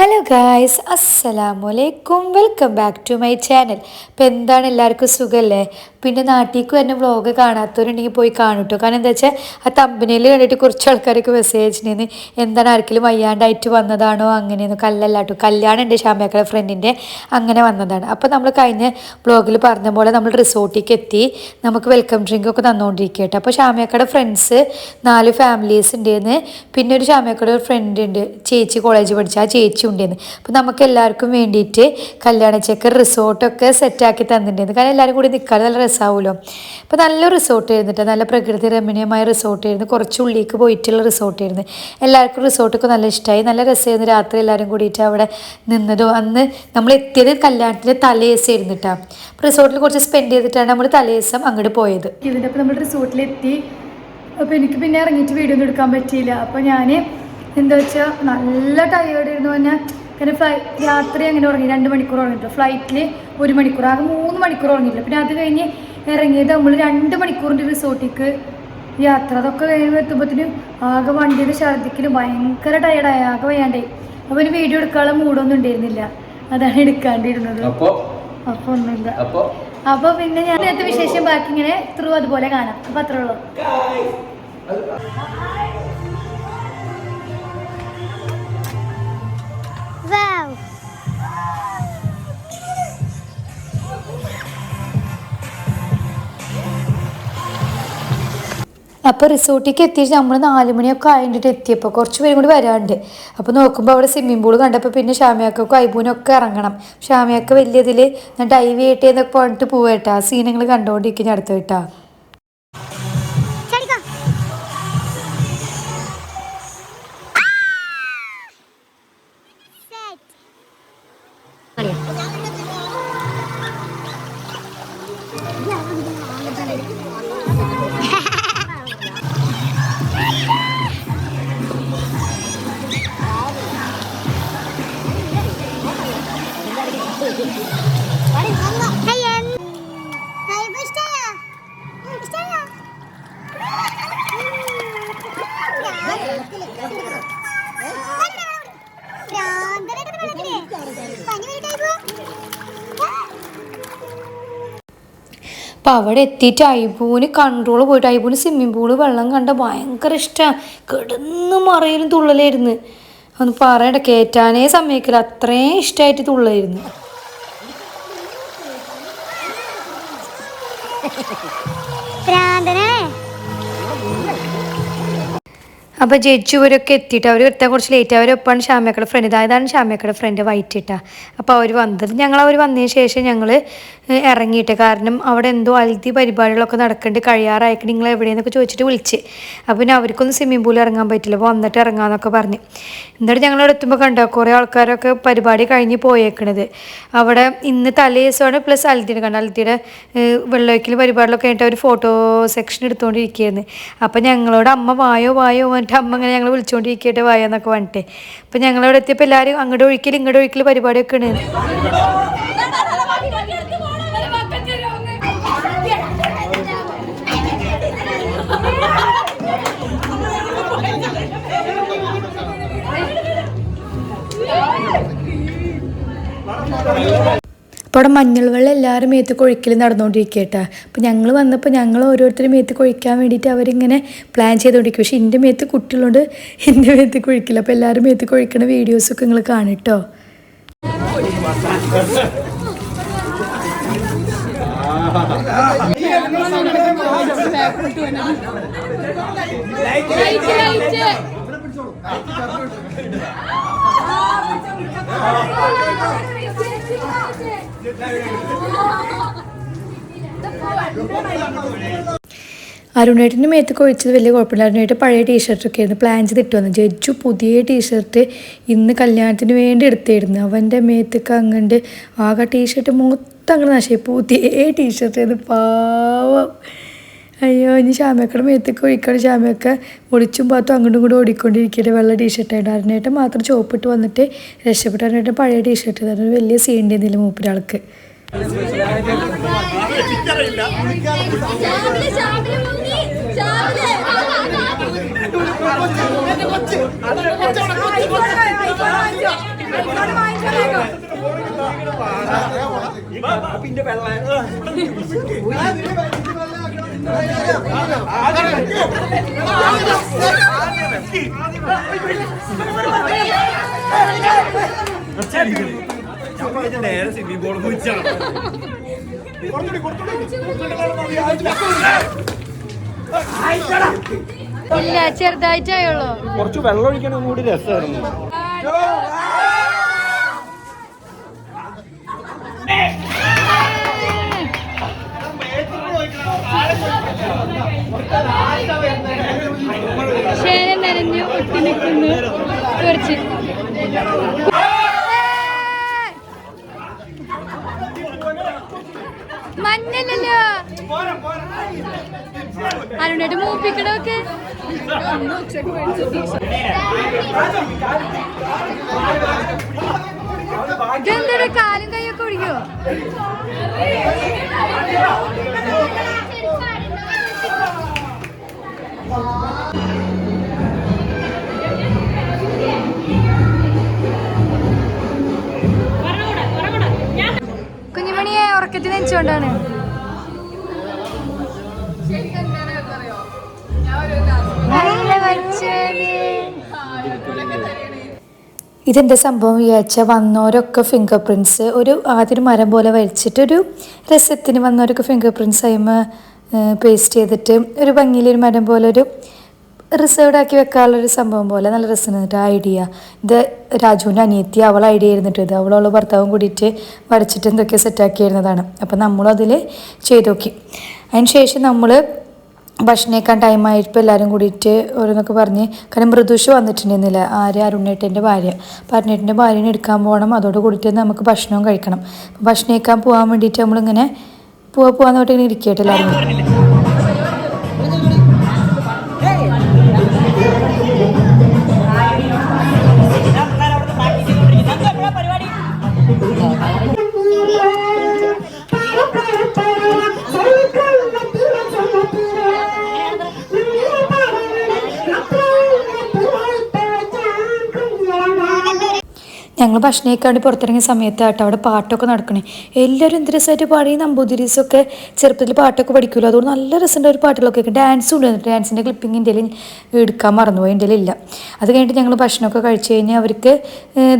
Hello guys അസ്സലാമു അലൈക്കും welcome back to my channel ഇപ്പം എന്താണ് എല്ലാവർക്കും സുഖമല്ലേ പിന്നെ നാട്ടിലേക്ക് വരുന്ന വ്ളോഗ് കാണാത്തവരുണ്ടെങ്കിൽ പോയി കാണൂട്ടോ. കാരണം എന്താ വെച്ചാൽ ആ തമ്പനിയിൽ കണ്ടിട്ട് കുറച്ച് ആൾക്കാരൊക്കെ മെസ്സേജ് നിന്ന് എന്താണ് ആർക്കെങ്കിലും വയ്യാണ്ടായിട്ട് വന്നതാണോ അങ്ങനെയൊന്നും. കല്ലല്ല കല്യാണം ഉണ്ട് ഷാമ്യാക്കളുടെ ഫ്രണ്ടിന്റെ അങ്ങനെ വന്നതാണ്. അപ്പോൾ നമ്മൾ കഴിഞ്ഞ വ്ളോഗിൽ പറഞ്ഞ പോലെ നമ്മൾ റിസോർട്ടിലേക്ക് എത്തി. നമുക്ക് വെൽക്കം ഡ്രിങ്ക് ഒക്കെ തന്നുകൊണ്ടിരിക്കുക അപ്പോൾ ഷാമ്യാക്കയുടെ ഫ്രണ്ട്സ് നാല് ഫാമിലീസ് ഉണ്ടായിരുന്നു പിന്നെ ഒരു ഷാമ്യാക്കയുടെ ഒരു ഫ്രണ്ട് ഉണ്ട് ചേച്ചി കോളേജ് പഠിച്ച. ആ ചേച്ചി ഉണ്ടായിരുന്നു അപ്പോൾ നമുക്ക് എല്ലാവർക്കും വേണ്ടിയിട്ട് കല്യാണ ചെക്കർ റിസോർട്ടൊക്കെ സെറ്റാക്കി തന്നിട്ടുണ്ടായിരുന്നു കാരണം എല്ലാവരും കൂടി നിൽക്കാതെ നല്ല രസമാവുമല്ലോ അപ്പോൾ നല്ല റിസോർട്ട് ആയിരുന്നു നല്ല പ്രകൃതി രമണീയമായ റിസോർട്ട് ആയിരുന്നു. കുറച്ച് ഉള്ളിലേക്ക് പോയിട്ടുള്ള റിസോർട്ട് ആയിരുന്നു. എല്ലാവർക്കും റിസോർട്ടൊക്കെ നല്ല ഇഷ്ടമായി നല്ല രസമായിരുന്നു. രാത്രി എല്ലാവരും കൂടിയിട്ട് അവിടെ നിന്നതും. അന്ന് നമ്മൾ എത്തിയത് കല്യാണത്തിന്റെ തലേസായിരുന്നു കേട്ടോ അപ്പോൾ റിസോർട്ടിൽ കുറച്ച് സ്പെൻഡ് ചെയ്തിട്ടാണ് നമ്മൾ തലേസം അങ്ങോട്ട് പോയത്. ഇതിന്റെ അപ്പോൾ നമ്മൾ റിസോർട്ടിലെത്തി അപ്പോൾ എനിക്ക് പിന്നെ ഇറങ്ങിയിട്ട് വീഡിയോ ഒന്നും എടുക്കാൻ പറ്റിയില്ല. അപ്പോൾ ഞാൻ എന്താ വെച്ചാൽ നല്ല ടയേർഡ് ആയിരുന്നു പറഞ്ഞാൽ കാരണം ഫ്ലൈ രാത്രി അങ്ങനെ ഉറങ്ങി രണ്ട് മണിക്കൂർ ഉറങ്ങിയിട്ടില്ല ഫ്ലൈറ്റിൽ ഒരു മണിക്കൂർ ആകെ മൂന്ന് മണിക്കൂർ ഉറങ്ങിയില്ല പിന്നെ അത് കഴിഞ്ഞ് ഇറങ്ങിയത് നമ്മൾ രണ്ട് മണിക്കൂറിന്റെ റിസോർട്ടിലേക്ക് യാത്ര. അതൊക്കെ കഴിഞ്ഞ് എത്തുമ്പോഴത്തേന് ആകെ വണ്ടിയുടെ ഛർദ്ദിക്കലും ഭയങ്കര ടയർഡായി ആകെ വയ്യാണ്ടായി. അപ്പോൾ ഒരു വീഡിയോ എടുക്കാനുള്ള മൂടൊന്നും ഉണ്ടായിരുന്നില്ല. അതാണ് എടുക്കാണ്ടിരുന്നത്. അപ്പോ? അപ്പോൾ ഒന്നുമില്ല. അപ്പോൾ അപ്പൊ പിന്നെ ഞാൻ നേരത്തെ വിശേഷം ബാക്കി ഇങ്ങനെ ത്രൂ അതുപോലെ കാണാം. അപ്പൊ അത്രേ ഉള്ളൂ. അപ്പോൾ റിസോർട്ടിലേക്ക് എത്തിയിട്ട് നമ്മൾ നാല് മണിയൊക്കെ ആയിട്ട് എത്തിയപ്പോൾ കുറച്ച് പേരും കൂടി വരാണ്ട് അപ്പോൾ നോക്കുമ്പോൾ അവിടെ സ്വിമ്മിംഗ് പൂൾ കണ്ടപ്പോൾ പിന്നെ ഷാമിയാക്കും ഐബൂനൊക്കെ ഇറങ്ങണം. ഷാമിയാക്ക വലിയതിൽ ഡൈവ് ചെയ്യട്ടെ എന്നൊക്കെ പറഞ്ഞിട്ട് പോവേട്ടാ സീനങ്ങൾ കണ്ടുകൊണ്ടിരിക്കുന്ന അടുത്ത് കേട്ടാ. അപ്പോൾ അവിടെ എത്തിയിട്ട് ഐബൂന് കൺട്രോൾ പോയിട്ട് ഐബൂന് സ്വിമ്മിംഗ് പൂൾ വെള്ളം കണ്ട ഭയങ്കര ഇഷ്ടമാണ് കിടന്ന് മറയിലും തുള്ളലായിരുന്നു. ഒന്ന് പറയണ്ട കയറ്റാനേ സമ്മതിക്കില്ല. അത്രയും ഇഷ്ടമായിട്ട് തുള്ളായിരുന്നു അപ്പോൾ ജഡ്ജ് ഇവരൊക്കെ എത്തിയിട്ട് അവർ എത്താൻ കുറച്ച് ലേറ്റ് അവരൊപ്പാണ് ഷാമ്യക്കയുടെ ഫ്രണ്ട് ഇതായതാണ് ഷാമ്യക്കയുടെ ഫ്രണ്ട് വൈറ്റ് ഇട്ടാ. അപ്പോൾ അവർ വന്നത്. ഞങ്ങൾ അവർ വന്നതിന് ശേഷം ഞങ്ങൾ ഇറങ്ങിയിട്ട്. കാരണം അവിടെ എന്തോ അൽതി പരിപാടികളൊക്കെ നടക്കേണ്ടി. കഴിയാറായിട്ട് നിങ്ങൾ എവിടെയെന്നൊക്കെ ചോദിച്ചിട്ട് വിളിച്ച്. അപ്പോൾ പിന്നെ അവർക്കൊന്നും സ്വിമ്മിംഗ് പൂളിൽ ഇറങ്ങാൻ പറ്റില്ല. അപ്പോൾ വന്നിട്ട് ഇറങ്ങാമെന്നൊക്കെ പറഞ്ഞ്. എന്നിട്ട് ഞങ്ങൾ അവിടെ എത്തുമ്പോൾ കണ്ടോ കുറേ ആൾക്കാരൊക്കെ പരിപാടി കഴിഞ്ഞ് പോയേക്കണത്. അവിടെ ഇന്ന് തലേ ദിവസമാണ് പ്ലസ് അൽതിയുടെ കണ്ട അൽതിയുടെ വെള്ളമൊഴിക്കൽ പരിപാടികളൊക്കെ ആയിട്ട് അവർ ഫോട്ടോ സെക്ഷൻ എടുത്തുകൊണ്ടിരിക്കുകയായിരുന്നു അപ്പോൾ ഞങ്ങളോട് അമ്മ വായോ വായോ പറഞ്ഞിട്ട് അമ്മ ഇങ്ങനെ ഞങ്ങൾ വിളിച്ചുകൊണ്ടിരിക്കട്ടെ വായെന്നൊക്കെ പറഞ്ഞിട്ട്. അപ്പം ഞങ്ങളവിടെ എത്തിയപ്പോൾ എല്ലാവരും അങ്ങോട്ട് ഒഴിക്കൽ ഇങ്ങോട്ട് ഒഴിക്കൽ പരിപാടിയൊക്കെ ആണ് അപ്പോൾ അവിടെ മഞ്ഞൾ വെള്ളം എല്ലാവരും മേത്ത് കൊഴിക്കൽ നടന്നുകൊണ്ടിരിക്കട്ടെ അപ്പോൾ ഞങ്ങൾ വന്നപ്പോൾ ഞങ്ങൾ ഓരോരുത്തരും മേത്ത് കൊഴിക്കാൻ വേണ്ടിയിട്ട് അവരിങ്ങനെ പ്ലാൻ ചെയ്തുകൊണ്ടിരിക്കും പക്ഷേ എന്റെ മേത്ത് കുട്ടികളുണ്ട് എന്റെ മേത്ത് കൊഴിക്കില്ല അപ്പോൾ എല്ലാവരും മേത്ത് കൊഴിക്കുന്ന വീഡിയോസൊക്കെ നിങ്ങൾ കാണിട്ടോ അരുണേട്ടിന്റെ മേത്ത് കൊഴിച്ചത് വലിയ കുഴപ്പമില്ല. അരുണേട്ട് പഴയ ടീഷർട്ടൊക്കെ ആയിരുന്നു. പ്ലാൻ ചെയ്ത് ഇട്ട് വന്നു. ജഡ്ജു പുതിയ ടീഷർട്ട് ഇന്ന് കല്യാണത്തിന് വേണ്ടി എടുത്തിരുന്നു. അവന്റെ മേത്തൊക്കെ അങ്ങണ്ട് ആകെ ടീഷർട്ട് മൊത്തം അങ്ങനെ നശിച്ചു പുതിയ ടീഷർട്ട് ആയിരുന്നു. പാവം. അയ്യോ ഇനി ശ്യാമേക്കടെ മേത്തേക്ക് ഒഴിക്കണം ശ്യാമയൊക്കെ ഒളിച്ചും പാത്തും അങ്ങോട്ടും ഇങ്ങോട്ടും ഓടിക്കൊണ്ടിരിക്കട്ടെ വെള്ള ടീഷർട്ടായിട്ട് അരുണേട്ടൻ മാത്രം ചോപ്പിട്ട് വന്നിട്ട് രക്ഷപ്പെട്ട അരുണേട്ടൻ പഴയ ടീഷർട്ട് അതൊരു വലിയ സീന്റെ എന്തെങ്കിലും മൂപ്പരാൾക്ക് പിന്നെ വെള്ളം നേരെ സ്വിമ്മിംഗ് പൂൾ കുഴിച്ചാണ് ഇല്ല ചെറുതായിട്ടായുള്ളൂ കുറച്ച് വെള്ളം ഒഴിക്കണം കൂടി രസമായിരുന്നു കുറച്ച്. മഞ്ഞല്ലല്ലോ. അരുണായിട്ട് മൂപ്പിക്കണമൊക്കെ ഇതെന്തൊരു കാലും കൈയൊക്കെ ഒഴിക്കോ നല്ല വച്ചത് ഇതെന്താ സംഭവം? വിചാരിച്ചാൽ വന്നവരൊക്കെ ഫിംഗർ പ്രിന്റ്സ് ഒരു ആദ്യം മരം പോലെ വരച്ചിട്ട് ഒരു രസത്തിന് വന്നവരൊക്കെ ഫിംഗർ പ്രിന്റ്സ് അതിമ പേസ്റ്റ് ചെയ്തിട്ട് ഒരു ഭംഗിയിലൊരു മരം പോലെ ഒരു റിസർവ്ഡ് ആക്കി വെക്കാനുള്ളൊരു സംഭവം പോലെ നല്ല രസം എന്നിട്ട് ഐഡിയ ഇത് രാജുവിന്റെ അനിയത്തി അവൾ ഐഡിയ ആയിരുന്നിട്ട് ഇത് അവളവൾ ഭർത്താവും കൂടിയിട്ട് വരച്ചിട്ട് എന്തൊക്കെ സെറ്റാക്കി ആയിരുന്നതാണ് അപ്പം നമ്മളും അതിൽ ചെയ്തു നോക്കി. അതിന് ശേഷം നമ്മൾ ഭക്ഷണേക്കാൻ ടൈമായപ്പോൾ എല്ലാവരും കൂടിയിട്ട് ഓരോന്നൊക്കെ പറഞ്ഞ് കാരണം മൃദുഷ് വന്നിട്ടുണ്ടെന്നില്ല ആര്? അരുണേട്ടന്റെ ഭാര്യ. അപ്പോൾ അരുണേട്ടന്റെ ഭാര്യനെ എടുക്കാൻ പോകണം അതോട് കൂടിയിട്ട് നമുക്ക് ഭക്ഷണവും കഴിക്കണം. ഭക്ഷണേക്കാൻ പോകാൻ വേണ്ടിയിട്ട് നമ്മളിങ്ങനെ പോവാ പോവാന്ന് പറഞ്ഞിട്ട് ഇങ്ങനെ ഇരിക്കട്ടെ എല്ലാവരും ഞങ്ങൾ ഭക്ഷണമൊക്കെ വേണ്ടി പുറത്തിറങ്ങിയ സമയത്തായിട്ട് അവിടെ പാട്ടൊക്കെ നടക്കണേ. എല്ലാവരും എന്ത് രസമായിട്ട് പാടി നമ്പൂതിരീസൊക്കെ ചെറുപ്പത്തിൽ പാട്ടൊക്കെ പഠിക്കുമല്ലോ അതുകൊണ്ട് നല്ല രസമുണ്ട് ഒരു പാട്ടുകളൊക്കെ ഡാൻസും ഉണ്ട് ഡാൻസിന്റെ ക്ലിപ്പിംഗ് എന്റെ എടുക്കാൻ മറന്നുപോയി എന്റെ ഇല്ല. അത് കഴിഞ്ഞിട്ട് ഞങ്ങൾ ഭക്ഷണമൊക്കെ കഴിച്ച് കഴിഞ്ഞാൽ അവർക്ക്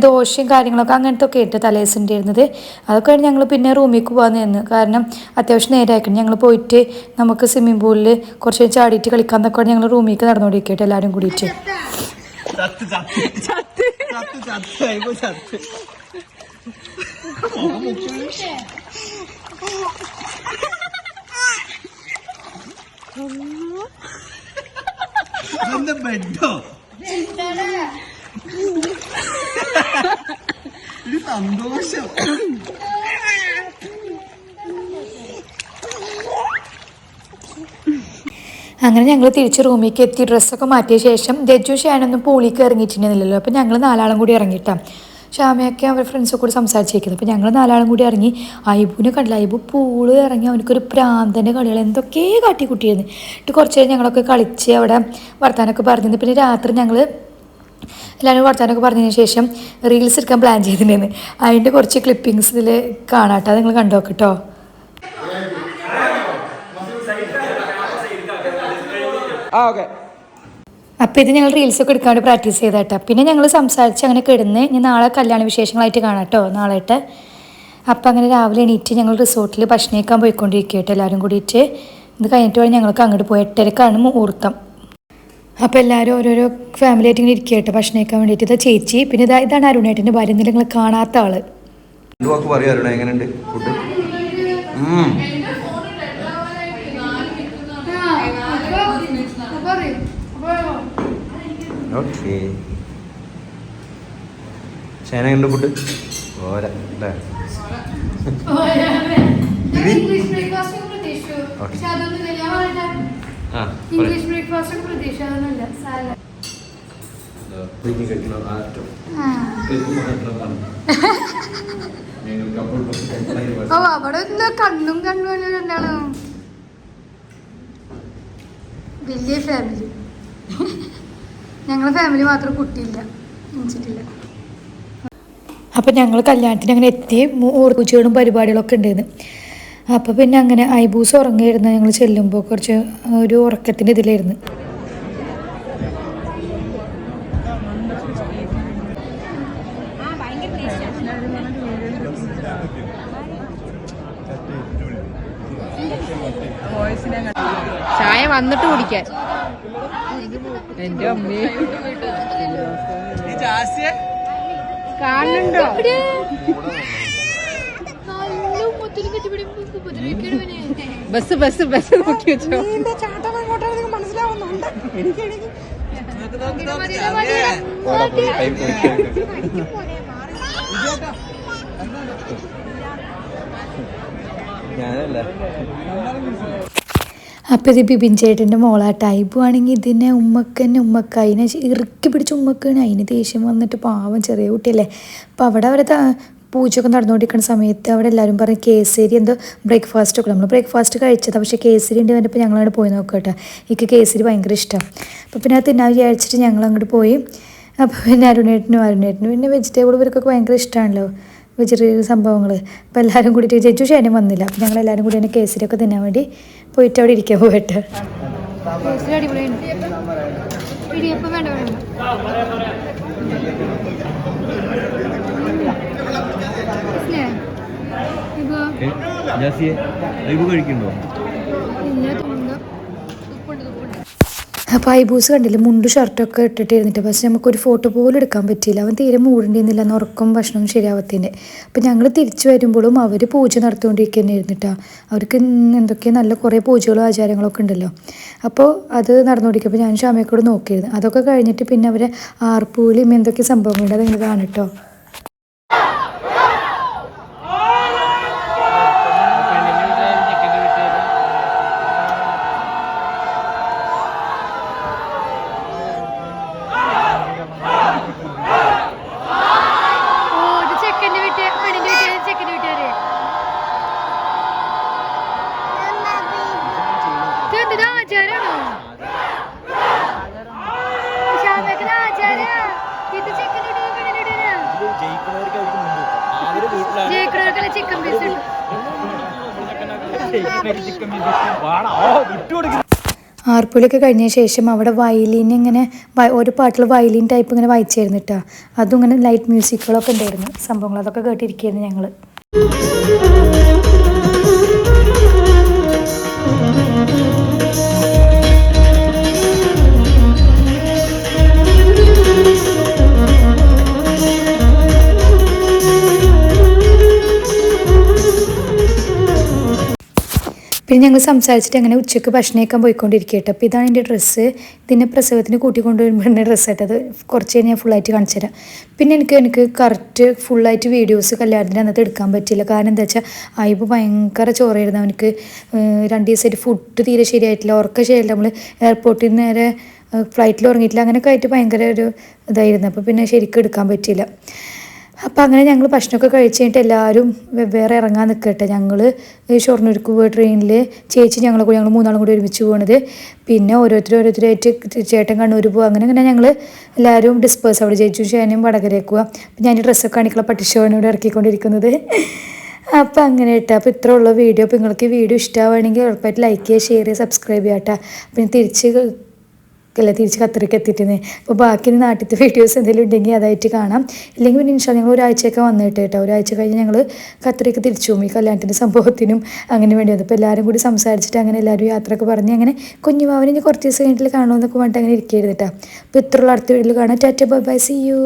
ദോശയും കാര്യങ്ങളൊക്കെ അങ്ങനത്തെ ഒക്കെ ആയിട്ട് തലേസിന്റെ ഇരുന്നത് അതൊക്കെ കഴിഞ്ഞ് ഞങ്ങൾ പിന്നെ റൂമിലേക്ക് പോകാൻ നിന്ന് കാരണം അത്യാവശ്യം നേരമാക്കണം ഞങ്ങൾ പോയിട്ട് നമുക്ക് സ്വിമ്മിംഗ് പൂളിൽ കുറച്ച് ചാടിയിട്ട് കളിക്കാമെന്നൊക്കെ ഞങ്ങൾ റൂമിലേക്ക് നടന്നുകൊണ്ടിരിക്കട്ടെ എല്ലാവരും കൂടിയിട്ട്. ਜਾਤ ਜਾਤ 자태 자트. 자트 알고 자트. 어 목줄 완전 멘터 일단 안 도와줘. അങ്ങനെ ഞങ്ങൾ തിരിച്ച് റൂമിലേക്ക് എത്തി. ഡ്രസ്സൊക്കെ മാറ്റിയ ശേഷം ജജു ഷാനൊന്നും പൂളിക്ക് ഇറങ്ങിയിട്ടുണ്ടായിരുന്നില്ലല്ലോ അപ്പോൾ ഞങ്ങൾ നാലാളും കൂടി ഇറങ്ങിയിട്ടാം ഷാമയൊക്കെ അവരുടെ ഫ്രണ്ട്സൊക്കെ കൂടി സംസാരിച്ചിരിക്കുന്നത് അപ്പോൾ ഞങ്ങൾ നാലാളും കൂടി ഇറങ്ങി. ഐബുവിനെ കണ്ടില്ല. ഐബു പൂൾ ഇറങ്ങി. അവനക്കൊരു പ്രാന്തന്റെ കളികൾ എന്തൊക്കെ കാട്ടിക്കുട്ടിയായിരുന്നു എന്നിട്ട് കുറച്ച് നേരം ഞങ്ങളൊക്കെ കളിച്ച് അവിടെ വർത്താനൊക്കെ പറഞ്ഞിരുന്നു. പിന്നെ രാത്രി ഞങ്ങൾ എല്ലാവരും വർത്താനൊക്കെ പറഞ്ഞതിന് ശേഷം റീൽസ് എടുക്കാൻ പ്ലാൻ ചെയ്തിട്ടുണ്ടായിരുന്നു. അതിന്റെ കുറച്ച് ക്ലിപ്പിങ്സ് ഇതിൽ കാണാട്ടോ. നിങ്ങൾ കണ്ടു നോക്കട്ടോ ആ ഓക്കെ അപ്പോൾ ഇത് ഞങ്ങൾ റീൽസൊക്കെ എടുക്കാൻ വേണ്ടി പ്രാക്ടീസ് ചെയ്തേട്ടാ പിന്നെ ഞങ്ങൾ സംസാരിച്ച് അങ്ങനെ കിടന്ന് ഇനി നാളെ കല്യാണ വിശേഷങ്ങളായിട്ട് കാണാം കേട്ടോ നാളെയിട്ട് അപ്പം അങ്ങനെ രാവിലെ എണീറ്റ് ഞങ്ങൾ റിസോർട്ടിൽ ഭക്ഷണം കഴിക്കാൻ കേട്ടോ എല്ലാവരും കൂടിയിട്ട്. ഇത് കഴിഞ്ഞിട്ട് വേണം ഞങ്ങൾക്ക് അങ്ങോട്ട് പോയി എട്ടരക്കാണ് മുഹൂർത്തം. അപ്പോൾ എല്ലാവരും ഓരോരോ ഫാമിലി ആയിട്ട് ഇങ്ങനെ ഇരിക്കട്ടെ ഭക്ഷണം കഴിക്കാൻ വേണ്ടിയിട്ട്. ഇതാ ചേച്ചി പിന്നെ ഇതാ ഇതാണ് അരുണേട്ടന്റെ ഭാര്യ. എന്തെങ്കിലും നിങ്ങൾ കാണാത്ത ആൾ. രണ്ടു വാക്ക് പറയാറുണ്ട് എങ്ങനെയുണ്ട്? ഫുഡ്? ഓക്കെ. ചേന കണ്ട് ഫുഡ് പോരാ അല്ലേ? ഇംഗ്ലീഷ് ബ്രേക്ക്ഫാസ്റ്റ് പ്രതീക്ഷ പക്ഷെ അതൊന്നുമില്ല. ഞാൻ പറയട്ടെ ആ ഇംഗ്ലീഷ് ബ്രേക്ക്ഫാസ്റ്റ് പ്രതീക്ഷ അതൊന്നുമില്ല സാലഡ് ഓ അവിടെ കണ്ണും കണ്ണും രണ്ടാണ് വലിയ ഫാമിലി ഞങ്ങളുടെ ഫാമിലി മാത്രം കുട്ടിയില്ല. ജനിച്ചിട്ടില്ല. അപ്പം ഞങ്ങൾ കല്യാണത്തിന് അങ്ങനെ എത്തി ഓർക്കുച്ചികളും പരിപാടികളൊക്കെ ഉണ്ടായിരുന്നു. അപ്പോൾ പിന്നെ അങ്ങനെ ഐബൂസ് ഉറങ്ങിയിരുന്നു. ഞങ്ങൾ ചെല്ലുമ്പോൾ കുറച്ച് ഒരു ഉറക്കത്തിന്റെ ഇതിലായിരുന്നു. ചായ വന്നിട്ട് കുടിക്കാൻ. എന്റെ അമ്മേ. കാണുന്നുണ്ടോ? ബസ് ബസ് ബസ് നോക്കി വെച്ചോ. ഞാനല്ല? അപ്പോൾ ഇത് ബിബിൻ ചേട്ടന്റെ മോളാട്ട ആണെങ്കിൽ ഇതിനെ ഉമ്മക്കന്നെ ഉമ്മക്ക അതിനെ ഇറുക്കി പിടിച്ച ഉമ്മക്കാണ്. അതിന് ദേഷ്യം വന്നിട്ട് പാവം ചെറിയ കുട്ടിയല്ലേ. അപ്പോൾ അവിടെ അവരെ പൂജയൊക്കെ നടന്നുകൊണ്ടിരിക്കുന്ന സമയത്ത് അവിടെ എല്ലാവരും പറയും കേസരി എന്തോ ബ്രേക്ക്ഫാസ്റ്റ് ഒക്കെ. നമ്മൾ ബ്രേക്ക്ഫാസ്റ്റ് കഴിച്ചത്. പക്ഷേ കേസരി ഉണ്ട് പറഞ്ഞപ്പോൾ ഞങ്ങളവിടെ പോയി നോക്കാം കേട്ടോ. എനിക്ക് കേസരി ഭയങ്കര ഇഷ്ടം. അപ്പോൾ പിന്നെ അത് തിന്നാൻ വിചാരിച്ചിട്ട് ഞങ്ങൾ അങ്ങോട്ട് പോയി. അപ്പോൾ പിന്നെ അരുണേട്ടനും അരുണേട്ടനും പിന്നെ വെജിറ്റബിൾ ഇവർക്കൊക്കെ ഭയങ്കര ഇഷ്ടമാണല്ലോ വെജിറ്റേറിയൻ സംഭവങ്ങൾ അപ്പോൾ എല്ലാവരും കൂടിയിട്ട് ചേച്ചു ഷേനും വന്നില്ല. അപ്പോൾ ഞങ്ങൾ എല്ലാവരും കൂടി തന്നെ കേസരിയൊക്കെ തിന്നാൻ വേണ്ടി പോയിട്ട് അവിടെ ഇരിക്കാൻ പോയിട്ട്? ഇപ്പൊ ജാസിയെ കഴിക്കണ്ടോ അപ്പോൾ ഐബൂസ് കണ്ടില്ല മുണ്ട് ഷർട്ടൊക്കെ ഇട്ടിട്ട് ഇരുന്നിട്ട് പക്ഷെ നമുക്കൊരു ഫോട്ടോ പോലും എടുക്കാൻ പറ്റിയില്ല. അവൻ തീരെ മൂടേണ്ടിയിരുന്നില്ല എന്ന് ഉറക്കം ഭക്ഷണം ശരിയാവത്തിന്റെ. അപ്പോൾ ഞങ്ങൾ തിരിച്ചു വരുമ്പോഴും അവർ പൂജ നടത്തുകൊണ്ടിരിക്കുന്ന ഇരുന്നിട്ടാ അവർക്ക് എന്തൊക്കെയോ നല്ല കുറേ പൂജകളും ആചാരങ്ങളൊക്കെ ഉണ്ടല്ലോ. അപ്പോൾ അത് നടന്നുകൊണ്ടിരിക്കുമ്പോൾ ഞാൻ ക്ഷമയൊക്കെ നോക്കിയിരുന്നു. അതൊക്കെ കഴിഞ്ഞിട്ട് പിന്നെ അവരെ ആർപ്പൂലിയും എന്തൊക്കെ സംഭവങ്ങളുണ്ട് അത് നിങ്ങൾ കാണട്ടോ. ആർപ്പുലൊക്കെ കഴിഞ്ഞ ശേഷം അവിടെ വയലിൻ ഇങ്ങനെ ഒരു പാട്ടിൽ വയലിൻ ടൈപ്പ് ഇങ്ങനെ വായിച്ചായിരുന്നു കേട്ടോ അതും ഇങ്ങനെ ലൈറ്റ് മ്യൂസിക്കുകളൊക്കെ ഉണ്ടായിരുന്നു. സംഭവങ്ങൾ അതൊക്കെ കേട്ടിരിക്കുകയായിരുന്നു ഞങ്ങൾ ഞങ്ങൾ സംസാരിച്ചിട്ട് അങ്ങനെ ഉച്ചയ്ക്ക് ഭക്ഷണം കഴിക്കാൻ പോയിക്കൊണ്ടിരിക്കട്ടെ അപ്പോൾ ഇതാണ് എന്റെ ഡ്രസ്സ്. ഇതിന്റെ പ്രസവത്തിന് കൂട്ടിക്കൊണ്ടുവരുമ്പോൾ ഡ്രസ്സായിട്ട് അത് കുറച്ച് കഴിഞ്ഞ് ഞാൻ ഫുള്ളായിട്ട് കാണിച്ചു തരാം. പിന്നെ എനിക്ക് എനിക്ക് കറക്റ്റ് ഫുള്ളായിട്ട് വീഡിയോസ് കല്യാണത്തിന് അന്നത്തെ എടുക്കാൻ പറ്റില്ല കാരണം എന്താ വെച്ചാൽ അയ്യപ്പോൾ ഭയങ്കര ചോറായിരുന്നു. അവനക്ക് രണ്ട് ദിവസമായിട്ട് ഫുഡ് തീരെ ശരിയായിട്ടില്ല. ഉറക്കം ശരിയായില്ല നമ്മൾ എയർപോർട്ടിൽ നിന്ന് നേരെ ഫ്ലൈറ്റിൽ ഉറങ്ങിയിട്ടില്ല. അങ്ങനെയൊക്കെ ആയിട്ട് ഭയങ്കര ഒരു ഇതായിരുന്നു. അപ്പോൾ പിന്നെ ശരിക്കും എടുക്കാൻ പറ്റിയില്ല. അപ്പോൾ അങ്ങനെ ഞങ്ങൾ ഭക്ഷണമൊക്കെ കഴിച്ച് കഴിഞ്ഞിട്ട് എല്ലാവരും വെവ്വേറെ ഇറങ്ങാൻ നിൽക്കട്ടെ ഞങ്ങൾ ഷൊർണൂർക്ക് പോയ ട്രെയിനിൽ ചേച്ചി ഞങ്ങളെ കൂടി ഞങ്ങൾ മൂന്നാളും കൂടി ഒരുമിച്ച് പോകണത് പിന്നെ ഓരോരുത്തർ ഓരോരുത്തരായിട്ട് ചേട്ടൻ കണ്ണൂർ പോകുക അങ്ങനെ അങ്ങനെ ഞങ്ങൾ എല്ലാവരും ഡിസ്പേഴ്സ് അവിടെ. ചേച്ചു ചേനയും വടകരയ്ക്കുക അപ്പം ഞാൻ ഡ്രസ്സൊക്കെ കാണിക്കുള്ള പട്ടിഷോണ് ഇവിടെ ഇറക്കിക്കൊണ്ടിരിക്കുന്നത്. അപ്പോൾ അങ്ങനെ കേട്ടോ. അപ്പോൾ ഇത്ര ഉള്ള വീഡിയോ. അപ്പോൾ നിങ്ങൾക്ക് വീഡിയോ ഇഷ്ടമാവുകയാണെങ്കിൽ ഉറപ്പായിട്ട് ലൈക്ക് ചെയ്യുക ഷെയർ ചെയ്യുക സബ്സ്ക്രൈബ് ചെയ്യാം കേട്ടോ. പിന്നെ തിരിച്ച് അല്ല തിരിച്ച് ഖത്തറിലേക്ക് എത്തിയിട്ടുണ്ട് അപ്പോൾ ബാക്കി നാട്ടിലത്തെ വീഡിയോസ് എന്തെങ്കിലും ഉണ്ടെങ്കിൽ അതായിട്ട് കാണാം. ഇല്ലെങ്കിൽ പിന്നെ ഇൻഷാ ഞങ്ങൾ ഒരാഴ്ചയൊക്കെ വന്നിട്ട് കേട്ടോ ഒരാഴ്ച കഴിഞ്ഞ് ഞങ്ങൾ ഖത്തറിലേക്ക് തിരിച്ചു പോകും. ഈ കല്യാണത്തിന്റെ സംഭവത്തിനും അങ്ങനെ വേണ്ടി വന്നു. അപ്പോൾ എല്ലാവരും കൂടി സംസാരിച്ചിട്ട് അങ്ങനെ എല്ലാവരും യാത്രയൊക്കെ പറഞ്ഞ് അങ്ങനെ കുഞ്ഞുമാവനെ ഇനി കുറച്ച് ദിവസം കഴിഞ്ഞിട്ട് കാണുമെന്നൊക്കെ പറഞ്ഞിട്ട് അങ്ങനെ ഇരിക്കരുത് കേട്ടോ അപ്പോൾ ഇത്രയുള്ള അടുത്ത വീട്ടിൽ കാണാം. Tata bye bye see you